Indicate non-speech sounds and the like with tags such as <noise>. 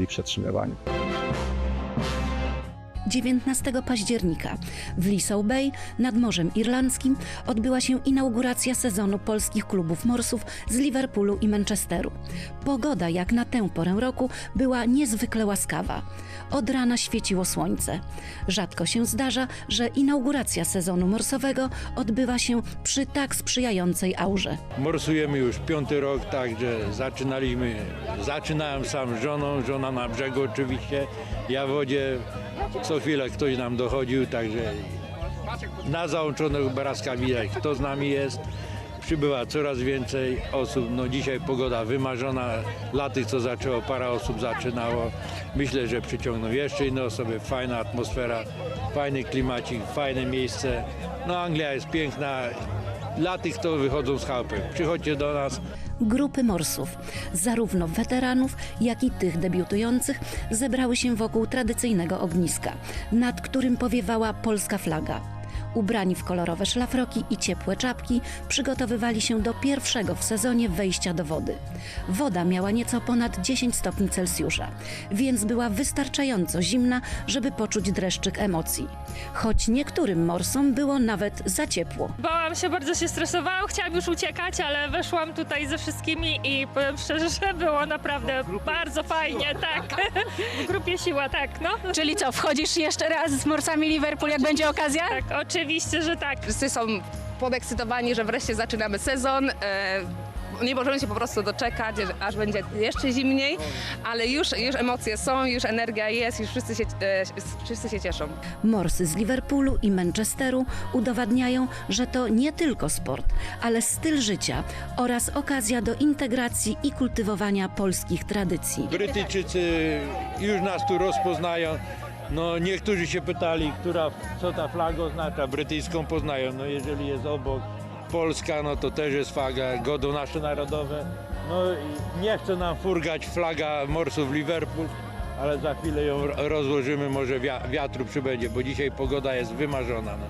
i przetrzymywaniu. 19 października w Lissow Bay nad Morzem Irlandzkim odbyła się inauguracja sezonu polskich klubów morsów z Liverpoolu i Manchesteru. Pogoda jak na tę porę roku była niezwykle łaskawa. Od rana świeciło słońce. Rzadko się zdarza, że inauguracja sezonu morsowego odbywa się przy tak sprzyjającej aurze. Morsujemy już piąty rok, także zaczynaliśmy, zaczynałem sam z żoną, żona na brzegu oczywiście, ja w wodzie, co chwilę ktoś nam dochodził, także na załączonych obrazkach widać, kto z nami jest. Przybywa coraz więcej osób, no dzisiaj pogoda wymarzona, laty co zaczęło, parę osób zaczynało. Myślę, że przyciągną jeszcze inne osoby, fajna atmosfera, fajny klimacik, fajne miejsce. No Anglia jest piękna, dla tych, kto wychodzą z chałupy. Przychodźcie do nas, Grupy morsów, zarówno weteranów, jak i tych debiutujących, zebrały się wokół tradycyjnego ogniska, nad którym powiewała polska flaga. Ubrani w kolorowe szlafroki i ciepłe czapki, przygotowywali się do pierwszego w sezonie wejścia do wody. Woda miała nieco ponad 10 stopni Celsjusza, więc była wystarczająco zimna, żeby poczuć dreszczyk emocji. Choć niektórym morsom było nawet za ciepło. Bałam się, bardzo się stresowałam, chciałam już uciekać, ale weszłam tutaj ze wszystkimi i powiem szczerze, że było naprawdę bardzo fajnie, tak. <laughs> W grupie siła, tak, no. Czyli co, wchodzisz jeszcze raz z morsami Liverpool, jak będzie okazja? Tak, oczywiście, że tak. Wszyscy są podekscytowani, że wreszcie zaczynamy sezon. E, Nie możemy się po prostu doczekać, aż będzie jeszcze zimniej, ale już, już emocje są, już energia jest, już wszyscy się, e, wszyscy się cieszą. Morsy z Liverpoolu i Manchesteru udowadniają, że to nie tylko sport, ale styl życia oraz okazja do integracji i kultywowania polskich tradycji. Brytyjczycy już nas tu rozpoznają. No niektórzy się pytali, która, co ta flaga oznacza. Brytyjską poznają. No jeżeli jest obok Polska, no to też jest flaga, godą nasze narodowe. No nie chce nam furgać flaga morsów Liverpool, ale za chwilę ją rozłożymy, może wia- wiatru przybędzie, bo dzisiaj pogoda jest wymarzona. No.